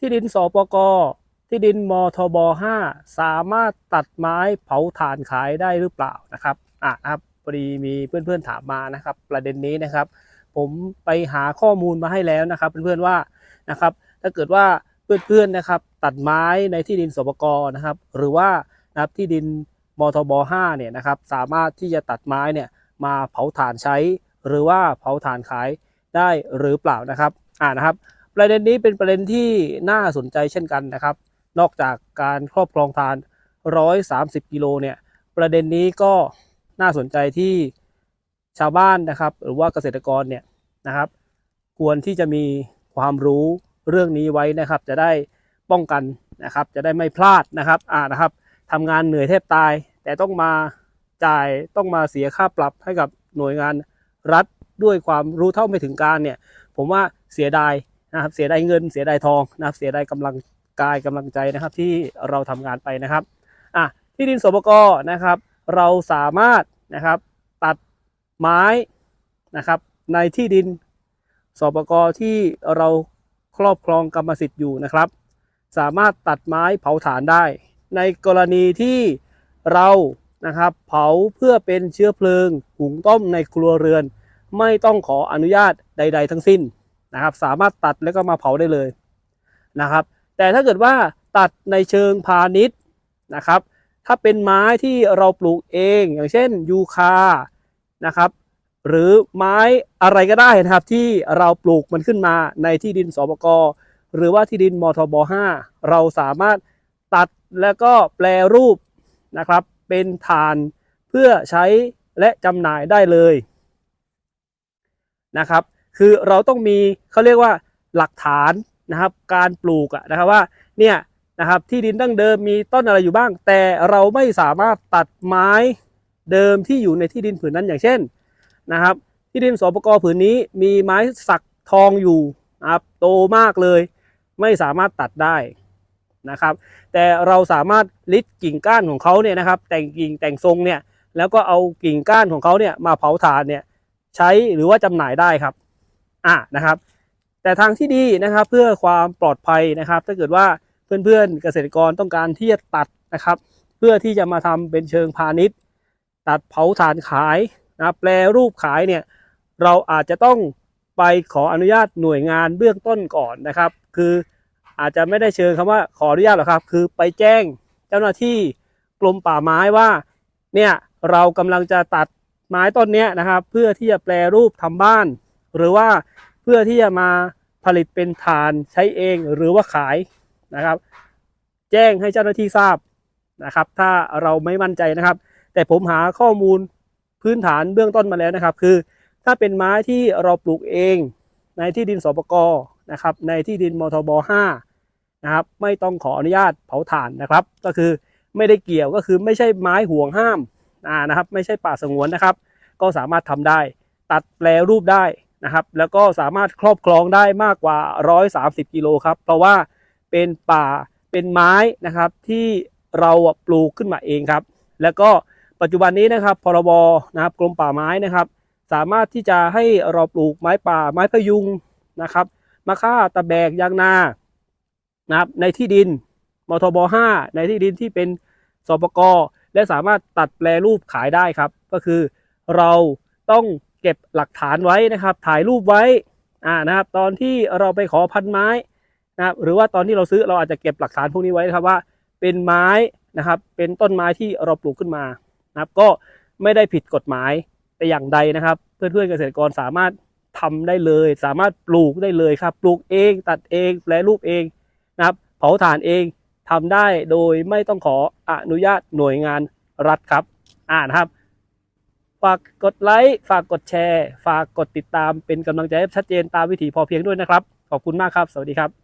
ที่ดินสปกที่ดินมทบ5สามารถตัดไม้เผาถ่านขายได้หรือเปล่านะครับอะครับพอดีมีเพื่อนๆถามมานะครับ ประเด็นนี้นะครับ ผมไปหาข้อมูลมาให้แล้วนะครับ เพื่อนๆว่านะครับถ้าเกิดว่าเพื่อนๆนะครับตัดไม้ในที่ดินสปกนะครับ หรือว่านะครับที่ดินมทบ5เนี่ยนะครับสามารถที่จะตัดไม้เนี่ยมาเผาถ่านใช้ หรือว่าเผาถ่านขายได้หรือเปล่านะครับอ่านะครับ ประเด็นนี้เป็นประเด็นที่น่าสนใจเช่นกันนะครับ นอกจากการครอบครองทาน 130 กิโลเนี่ย ประเด็นนี้ก็น่าสนใจที่ชาวบ้านนะครับ หรือว่าเกษตรกรเนี่ยนะครับ ควรที่จะมีความรู้เรื่องนี้ไว้นะครับ จะได้ป้องกันนะครับ จะได้ไม่พลาดนะครับอ่านะครับทำงานเหนื่อยแทบตาย แต่ต้องมาจ่ายต้องมาเสียค่าปรับให้กับหน่วยงานรัฐด้วยความรู้เท่าไม่ถึงการเนี่ย ผมว่าเสียดาย นะครับเสียดายเงินเสียดายทองนะครับเสียดายกำลังกายกำลังใจนะครับที่เราทำงานไปนะครับอะที่ดินสปกนะครับ เราสามารถนะครับตัดไม้นะครับ ในที่ดินสปกที่เราครอบครองกรรมสิทธิ์อยู่นะครับ สามารถตัดไม้เผาถ่านได้ ในกรณีที่เรานะครับเผาเพื่อเป็นเชื้อเพลิงหุงต้มในครัวเรือน ไม่ต้องขออนุญาตใด ๆ ทั้งสิ้น นะครับ สามารถตัดแล้วก็มาเผาได้เลยนะครับ แต่ถ้าเกิดว่าตัดในเชิงพาณิชย์นะครับ ถ้าเป็นไม้ที่เราปลูกเอง อย่างเช่นยูคานะครับหรือไม้อะไรก็ได้นะครับที่เราปลูกมันขึ้นมาในที่ดินสปกหรือว่าที่ดินมทบ 5 เราสามารถตัดแล้วก็แปลรูปนะครับ เป็นฐานเพื่อใช้และจำหน่ายได้เลยนะครับ คือเราต้องมีเขาเรียกว่าหลักฐานนะครับการปลูกนะครับว่าเนี่ยนะครับที่ดินดั้งเดิมมีต้นอะไรอยู่บ้าง แต่เราไม่สามารถตัดไม้เดิมที่อยู่ในที่ดินผืนนั้นอย่างเช่นนะครับ ที่ดินสปกผืนนี้มีไม้สักทองอยู่นะครับโตมากเลย ไม่สามารถตัดได้นะครับ แต่เราสามารถลิดกิ่งก้านของเขาเนี่ยนะครับ แต่งกิ่งแต่งทรงเนี่ยแล้วก็เอากิ่งก้านของเขาเนี่ยมาเผาถ่านเนี่ยใช้หรือว่าจำหน่ายได้ครับ อะนะครับ แต่ทางที่ดีนะครับเพื่อความปลอดภัยนะครับ ถ้าเกิดว่าเพื่อนๆเกษตรกรต้องการที่จะตัดนะครับ เพื่อที่จะมาทำเป็นเชิงพาณิชย์ ตัดเผาถ่านขายนะแปลรูปขายเนี่ยเราอาจจะต้องไปขออนุญาตหน่วยงานเบื้องต้นก่อนนะครับ คืออาจจะไม่ได้เชิญคำว่าขออนุญาตหรอกครับ คือไปแจ้งเจ้าหน้าที่กรมป่าไม้ว่าเนี่ยเรากำลังจะตัดไม้ต้นเนี้ยนะครับ เพื่อที่จะแปลรูปทำบ้าน หรือว่าเพื่อที่จะมาผลิตเป็นฐานใช้เองหรือว่าขายนะครับ แจ้งให้เจ้าหน้าที่ทราบนะครับ ถ้าเราไม่มั่นใจนะครับ แต่ผมหาข้อมูลพื้นฐานเบื้องต้นมาแล้วนะครับ คือ ถ้าเป็นไม้ที่เราปลูกเองในที่ดินสปกนะครับ ในที่ดินมทบ5นะครับ ไม่ต้องขออนุญาตเผาถ่านนะครับ ก็คือไม่ได้เกี่ยวก็คือไม่ใช่ไม้ห่วงห้ามนะครับ ไม่ใช่ป่าสงวนนะครับ ก็สามารถทำได้ ตัดแปลรูปได้ นะครับ แล้วก็สามารถครอบครองได้มากกว่า 130 กิโลครับ เพราะว่าเป็นป่าเป็นไม้นะครับที่เราปลูกขึ้นมาเองครับ แล้วก็ปัจจุบันนี้นะครับพรบนะครับกรมป่าไม้นะครับ สามารถที่จะให้เราปลูกไม้ป่าไม้พยุงนะครับมะค่าตะแบกยางนานะครับในที่ดินมทบ 5 ในที่ดินที่เป็นสปกและสามารถตัดแปลรูปขายได้ครับ ก็คือเราต้อง เก็บหลักฐานไว้นะครับ ถ่ายรูปไว้อ่านะครับ ตอนที่เราไปขอพันไม้นะครับ หรือว่าตอนที่เราซื้อเราอาจจะเก็บหลักฐานพวกนี้ไว้นะครับว่า เป็นไม้นะครับ เป็นต้นไม้ที่เราปลูกขึ้นมานะครับ ก็ไม่ได้ผิดกฎหมายแต่อย่างใดนะครับ เพื่อนๆเกษตรกรสามารถทำได้เลย สามารถปลูกได้เลยครับ ปลูกเองตัดเองแปลรูปเองนะครับ เผาถ่านเองทำได้โดยไม่ต้องขออนุญาตหน่วยงานรัฐครับ อ่านะครับ ฝากกดไลค์ฝากกดแชร์ ฝากกดติดตามเป็นกำลังใจให้ชัดเจนตามวิถีพอเพียงด้วยนะครับ ขอบคุณมากครับ สวัสดีครับ